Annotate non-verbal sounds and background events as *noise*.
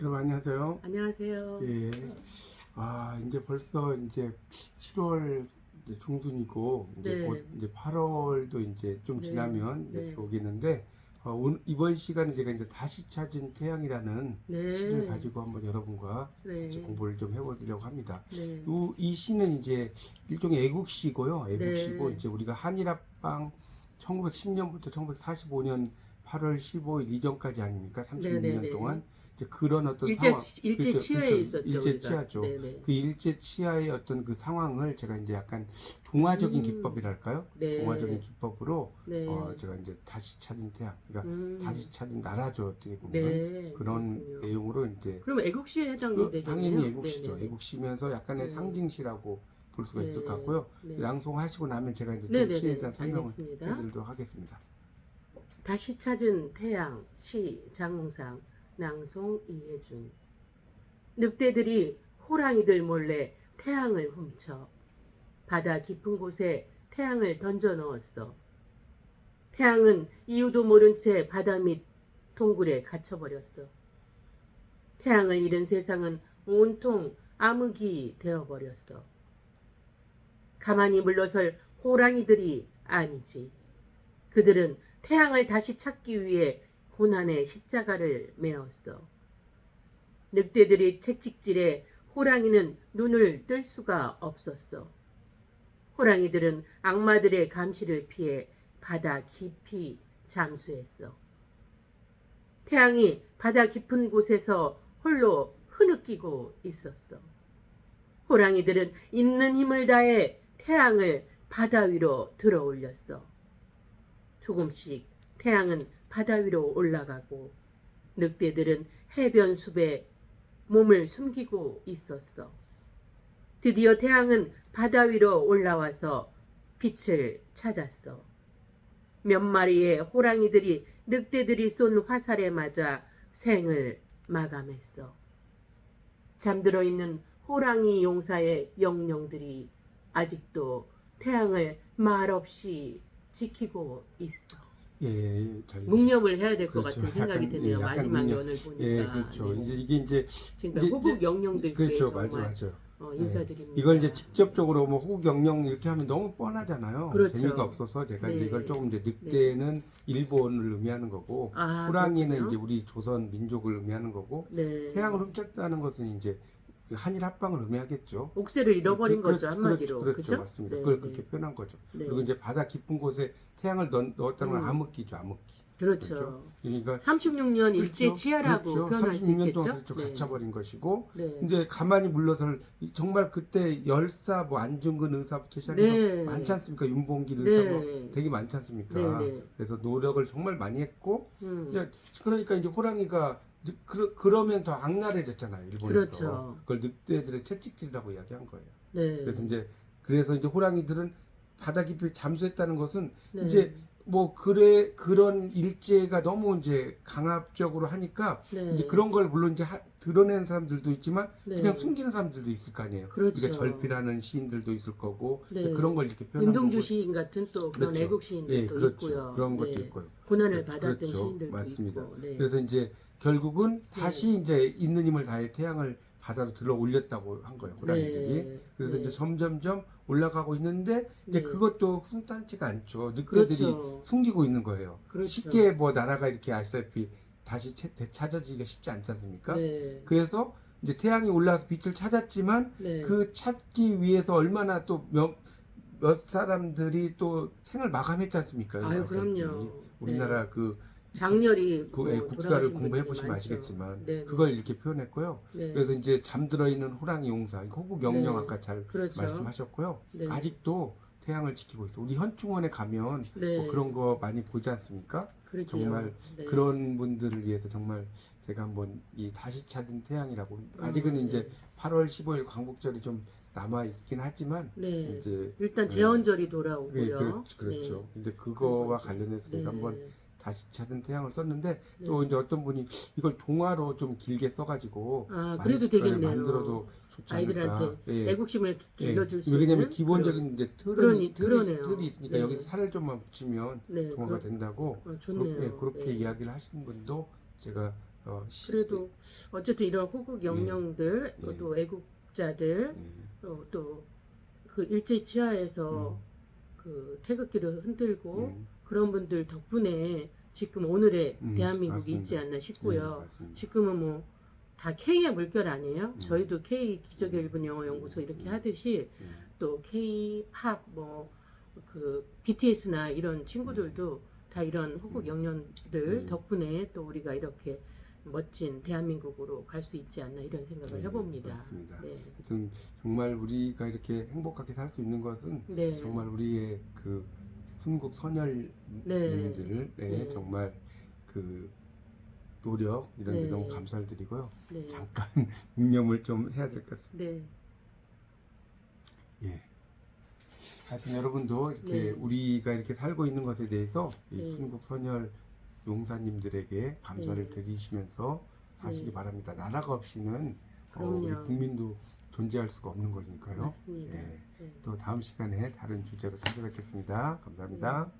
여러분 안녕하세요. 안녕하세요. 예. 아 이제 벌써 이제 7월 이제 중순이고 이제 네. 곧 이제 8월도 이제 좀 네. 지나면 이제 네. 들어오겠는데 어, 오늘 이번 시간에 제가 이제 다시 찾은 태양이라는 네. 시를 가지고 한번 여러분과 네. 같이 공부를 좀 해보려고 합니다. 네. 요, 이 시는 이제 일종의 애국시고요. 애국시고 네. 이제 우리가 한일합방 1910년부터 1945년 8월 15일 이전까지 아닙니까? 36년 네, 네, 네. 동안 이제 그런 어떤 일제 상황, 일제 그렇죠, 치하에 그렇죠. 있었죠. 일제 우리가. 치하죠. 네네. 그 일제 치하의 어떤 그 상황을 제가 이제 약간 동화적인 음. 기법이랄까요? 네. 동화적인 기법으로 네. 어, 제가 이제 다시 찾은 태양, 그러니까 음. 다시 찾은 나라죠 어떻게 보면 네. 그런 그렇군요. 내용으로 이제 그럼 애국시에 그 해당되겠네요. 당연히 애국시죠. 네네. 애국시면서 약간의 네. 상징시라고 볼 수가 있을 네. 것 같고요. 네. 낭송하시고 나면 제가 이제 좀 네네네. 시에 대한 설명을 알겠습니다. 해드리도록 하겠습니다. 다시 찾은 태양 시 장웅상 낭송 이혜준 늑대들이 호랑이들 몰래 태양을 훔쳐 바다 깊은 곳에 태양을 던져 넣었어. 태양은 이유도 모른 채 바다 밑 동굴에 갇혀버렸어. 태양을 잃은 세상은 온통 암흑이 되어버렸어. 가만히 물러설 호랑이들이 아니지. 그들은 태양을 다시 찾기 위해 고난의 십자가를 메었어. 늑대들이 채찍질에 호랑이는 눈을 뜰 수가 없었어. 호랑이들은 악마들의 감시를 피해 바다 깊이 잠수했어. 태양이 바다 깊은 곳에서 홀로 흐느끼고 있었어. 호랑이들은 있는 힘을 다해 태양을 바다 위로 들어 올렸어. 조금씩 태양은 바다 위로 올라가고 늑대들은 해변 숲에 몸을 숨기고 있었어. 드디어 태양은 바다 위로 올라와서 빛을 찾았어. 몇 마리의 호랑이들이 늑대들이 쏜 화살에 맞아 생을 마감했어. 잠들어 있는 호랑이 용사의 영령들이 아직도 태양을 말없이 지키고 있어. 예, 잘 묵념을 해야 될 것 그렇죠. 같은 생각이 약간, 드네요. 예, 약간 마지막 묵념. 연을 보니까. 예, 그렇죠. 네. 이제 이게 이제 그러니까 이제- 호국 영령들께 그렇죠, 정말 맞아, 맞아. 어, 인사드립니다. 이걸 이제 직접적으로 뭐 호국 영령 이렇게 하면 너무 뻔하잖아요. 그렇죠. 재미가 없어서 제가 이제 네. 이걸 조금 이제 늑대는 일본을 의미하는 거고 아, 호랑이는 그렇군요. 이제 우리 조선 민족을 의미하는 거고 네. 태양을 훔쳤다는 것은 이제 한일 합방을 의미하겠죠. 옥새를 잃어버린 그- 거죠 그렇- 한마디로 그렇죠, 그죠? 맞습니다. 네, 그걸 네. 그렇게 표현한 거죠. 네. 그리고 이제 바다 깊은 곳에 태양을 넣, 넣었다는 건 음. 암흑기죠, 암흑기. 그렇죠. 그러니까 36년 일제 그렇죠. 치하라고 그렇죠. 표현할 수 36년 있겠죠? 동안 그렇죠. 갇혀버린 것이고 네. 근데 가만히 물러설 이- 정말 그때 열사 뭐 안중근 의사부터 시작해서 네. 많지 않습니까? 윤봉길 의사 뭐 네. 되게 많지 않습니까? 네, 네. 그래서 노력을 정말 많이 했고 음. 이제 그러니까 이제 호랑이가 늑- 그러, 그러면 더 악랄해졌잖아요 일본에서 그렇죠. 그걸 늑대들의 채찍질이라고 이야기한 거예요. 네. 그래서 이제 그래서 이제 호랑이들은 바다 깊이 잠수했다는 것은 네. 이제 뭐 그래 그런 일제가 너무 이제 강압적으로 하니까 네. 이제 그런 걸 물론 이제 하- 드러내는 사람들도 있지만 네. 그냥 숨기는 사람들도 있을 거 아니에요. 그렇죠. 그러니까 절필하는 시인들도 있을 거고 네. 그런 걸 이렇게 표현한 윤동주. 시인 같은 또 그런 그렇죠. 애국 시인들도 예, 그렇죠. 있고요. 그런 것도 네. 있고요. 고난을 그렇죠. 받았던 그렇죠. 시인들도 맞습니다. 있고. 네. 그래서 이제 결국은 다시 이제 있는 힘을 다해 태양을 바다로 들어 올렸다고 한 거예요. 호랑이들이. 네. 그래서 네. 이제 점점점 올라가고 있는데 이제 네. 그것도 순탄치가 않죠. 늑대들이 그렇죠. 숨기고 있는 거예요. 그렇죠. 쉽게 뭐 나라가 이렇게 아시다시피 다시 채- 되찾아지기가 쉽지 않지 않습니까? 네. 그래서 이제 태양이 올라와서 빛을 찾았지만 네. 그 찾기 위해서 얼마나 또몇 몇 사람들이 또 생을 마감했지 않습니까? 아유. 그럼요. 우리나라 그, 장렬히 그뭐 예, 국사를 돌아가신 공부해 보시면. 아시겠지만 네, 네. 그걸 이렇게 표현했고요. 네. 그래서 이제 잠들어 있는 호랑이 용사, 호국 영령 네. 아까 잘 그렇죠. 말씀하셨고요. 네. 아직도 태양을 지키고 있어. 우리 현충원에 가면 네. 뭐 그런 거 많이 보지 않습니까? 그러게요. 정말 네. 그런 분들을 위해서 정말 제가 한번 이 다시 찾은 태양이라고 아직은 음, 이제 네. 8월 15일 광복절이 좀 남아 있긴 하지만 네. 이제 일단 네. 재헌절이 예, 돌아오고요. 그렇죠. 그렇 죠. 네. 근데 그거와. 관련해서 제가 네. 한번 다시 찾은 태양을 썼는데 네. 또 이제 어떤 분이 이걸 동화로 좀 길게 써가지고 아 만- 그래도 예, 되겠네요. 만들어도 좋지 않을까. 아이들한테 예. 애국심을 길러줄 수 왜냐면 있는 기본적인 이제 틀이, 그러네요. 틀이 있으니까 네. 여기서 살을 좀만 붙이면 네, 동화가 그렇- 된다고 어, 좋네요. 그렇게, 그렇게 네. 이야기를 하시는 분도 제가 어, 시- 그래도 어쨌든 이런 호국 영령들 예. 또 애국자들 예. 어, 또그 일제 치하에서 음. 그 태극기를 흔들고 음. 그런 분들 덕분에 지금 오늘의 음, 대한민국이 맞습니다. 있지 않나 네, 싶고요. 맞습니다. 지금은 뭐 다 K의 물결 아니에요? 음. 저희도 K 기적의 일본 영어 연구소 이렇게 음. 하듯이 예. 또 K 팝 뭐 그 BTS나 이런 친구들도 다 이런 호국 음. 영령들 음. 덕분에 또 우리가 이렇게 멋진 대한민국으로 갈 수 있지 않나 이런 생각을 네, 해봅니다. 맞습니다. 네. 하여튼 정말 우리가 이렇게 행복하게 살 수 있는 것은 네. 정말 우리의 그 순국 선열님들을 네. 네, 네. 정말 그 노력 이런 데 네. 너무 감사를 드리고요. 네. 잠깐 *laughs* 묵념을 좀 해야 될 것 같습니다. 네. 예. 하여튼 여러분도 이렇게 네. 우리가 이렇게 살고 있는 것에 대해서 이 네. 순국 선열 용사님들에게 감사를 네. 드리시면서 사시기 네. 바랍니다. 나라가 없이는 어, 우리. 국민도 존재할 수가 없는 거니까요. 맞습니다. 예. 네. 또 다음 시간에 다른 주제로 찾아뵙겠습니다. 감사합니다. 네.